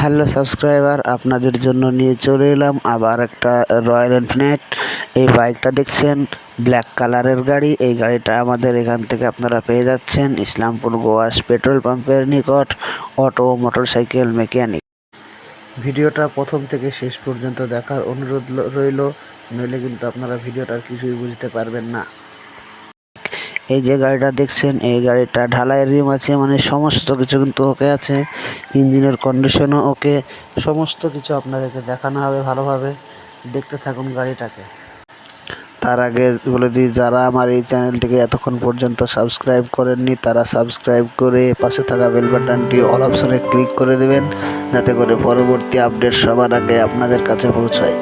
Hello subscriber আপনাদের জন্য নিয়ে চলে এলাম আবার একটা রয়্যাল এনফিল্ড এই বাইকটা দেখছেন ব্ল্যাক কালারের গাড়ি। এই গাড়িটা আমাদের এখান থেকে আপনারা পেয়ে যাচ্ছেন ইসলামপুর গোয়াস পেট্রোল পাম্পের নিকট অটো, মোটরসাইকেল, মেকানিক। ভিডিওটা প্রথম থেকে শেষ পর্যন্ত দেখার অনুরোধ রইল, নইলে কিন্তু আপনারা ভিডিওটার কিছুই বুঝতে পারবেন না। এই যে গাড়িটা দেখছেন, এই গাড়িটা ঢালাই রিম আছে মানে সমস্ত কিছু কিন্তু ওকে আছে, ইঞ্জিনের কন্ডিশনও ওকে, সমস্ত কিছু আপনাদেরকে দেখানো হবে ভালোভাবে। দেখতে থাকুন গাড়িটাকে। তার আগে বলে দিই, যারা আমার এই চ্যানেলটিকে এতক্ষণ পর্যন্ত সাবস্ক্রাইব করেননি, তারা সাবস্ক্রাইব করে পাশে থাকা বেল বাটনটি অল অপশনে ক্লিক করে দেবেন, যাতে করে পরবর্তী আপডেট সবার আগে আপনাদের কাছে পৌঁছায়।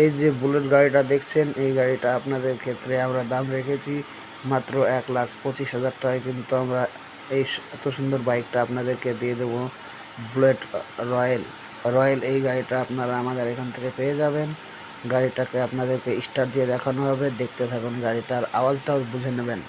এই যে বুলেট গাড়িটা দেখছেন, এই গাড়িটা আপনাদের ক্ষেত্রে আমরা দাম রেখেছি মাত্র এক লাখ পঁচিশ হাজার টাকায়, কিন্তু আমরা এই এত সুন্দর বাইকটা আপনাদেরকে দিয়ে দেবো। বুলেট রয়্যাল রয়্যাল এই গাড়িটা আপনারা আমাদের এখান থেকে পেয়ে যাবেন। গাড়িটাকে আপনাদেরকে স্টার্ট দিয়ে দেখানো হবে, দেখতে থাকুন গাড়িটার আওয়াজটাও বুঝে নেবেন।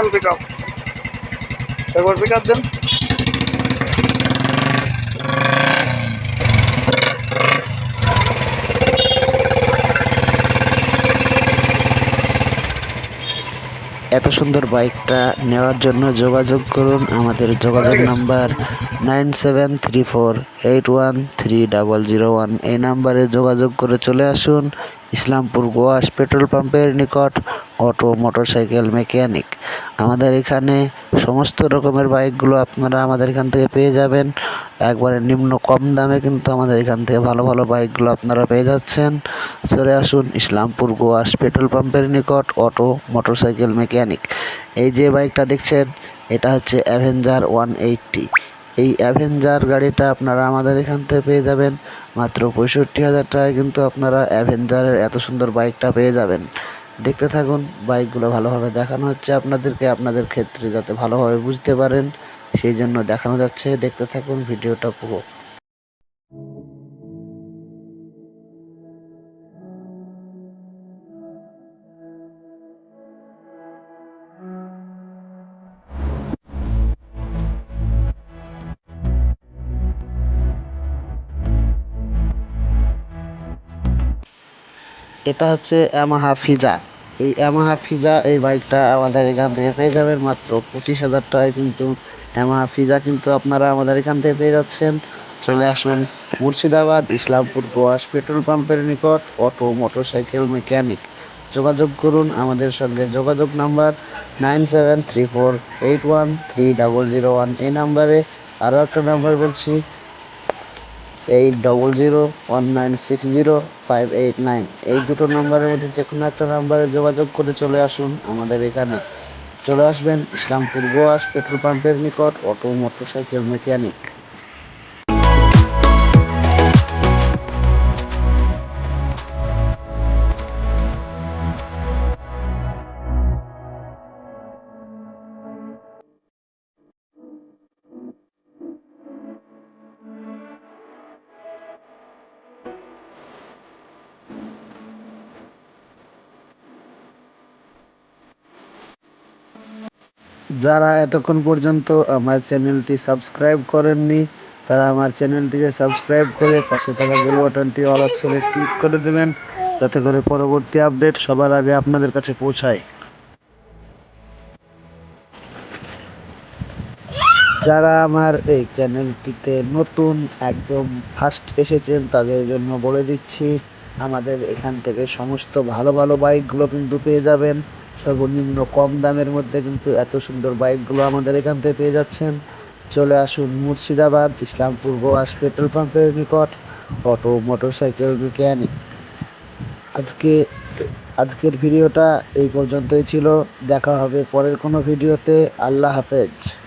দেন পিক আপ একবার পিক আপ দেন। এত সুন্দর বাইকটা নেওয়ার জন্য যোগাযোগ করুন। আমাদের যোগাযোগ number nine seven three four eight one three double zero one. এই নাম্বারে যোগাযোগ করে চলে আসুন। ইসলামপুর গোয়াস পেট্রোল পাম্পের নিকট। Auto, motorcycle, mechanic. আমাদের এখানে সমস্ত রকমের বাইকগুলো আপনারা আমাদের এখান থেকে পেয়ে যাবেন। একবারে নিম্ন কম দামে কিন্তু আমাদের এখান থেকে ভালো ভালো বাইকগুলো আপনারা পেয়ে যাচ্ছেন। চলে আসুন ইসলামপুর গোয়াস পেট্রোল পাম্পের নিকট, অটো, মোটরসাইকেল, মেকানিক। এই যে বাইকটা দেখছেন, এটা হচ্ছে অ্যাভেঞ্জার ওয়ান এইটটি। এই অ্যাভেঞ্জার গাড়িটা আপনারা আমাদের এখান থেকে পেয়ে যাবেন। মাত্র পঁয়ষট্টি হাজার টাকায় কিন্তু আপনারা অ্যাভেঞ্জারের এত সুন্দর বাইকটা পেয়ে যাবেন। দেখতে থাকুন, বাইকগুলো ভালোভাবে দেখানো হচ্ছে আপনাদেরকে, আপনাদের ক্ষেত্রে যাতে ভালোভাবে বুঝতে পারেন, সেই জন্য দেখানো যাচ্ছে। দেখতে থাকুন ভিডিওটা পুরো। এটা হচ্ছে ইয়ামাহা ফিজা এই ইয়ামাহা ফিজা এই বাইকটা আমাদের এখান থেকে পেয়ে যাবেন মাত্র পঁচিশ হাজার টাকায় কিন্তু ইয়ামাহা ফিজা কিন্তু আপনারা আমাদের এখান থেকে পেয়ে যাচ্ছেন। চলে আসুন মুর্শিদাবাদ, ইসলামপুর গোয়াস পেট্রোল পাম্পের নিকট, অটো, মোটরসাইকেল, মেকানিক। যোগাযোগ করুন আমাদের সঙ্গে। যোগাযোগ number nine seven three four eight one three double zero one. এই নাম্বারে আরও একটা নাম্বার বলছি eight double zero one nine six zero five eight nine এই দুটো নাম্বারের মধ্যে যে কোনো একটা নাম্বারে যোগাযোগ করে চলে আসুন আমাদের এখানে। চলে আসবেন ইসলামপুর গোয়াস পেট্রোল পাম্পের নিকট অটো মোটরসাইকেল মেকানিক। যারা এতক্ষণ পর্যন্ত আমার চ্যানেলটি সাবস্ক্রাইব করেননি, তারা আমার চ্যানেলটিকে সাবস্ক্রাইব করে পাশে থাকা বেল বাটনটি অল অপশনে ক্লিক করে দেবেন, যাতে করে পরবর্তী আপডেট সবার আগে আপনাদের কাছে পৌঁছায়। যারা আমার এই চ্যানেলটিতে নতুন, একদম ফার্স্ট এসেছেন, তাদের জন্য বলে দিচ্ছি, আমাদের এখান থেকে সমস্ত ভালো ভালো বাইকগুলো কিন্তু পেয়ে যাবেন। সর্বনিম্ন কম দামের মধ্যে কিন্তু এত সুন্দর বাইকগুলো আমাদের এখান থেকে পেয়ে যাচ্ছেন। চলে আসুন মুর্শিদাবাদ, ইসলামপুর, গোয়াস পেট্রোল পাম্পের নিকট, অটো, মোটরসাইকেল, মেকানিক। আজকে, আজকের ভিডিওটা এই পর্যন্তই ছিল। দেখা হবে পরের কোনো ভিডিওতে। আল্লাহ হাফেজ।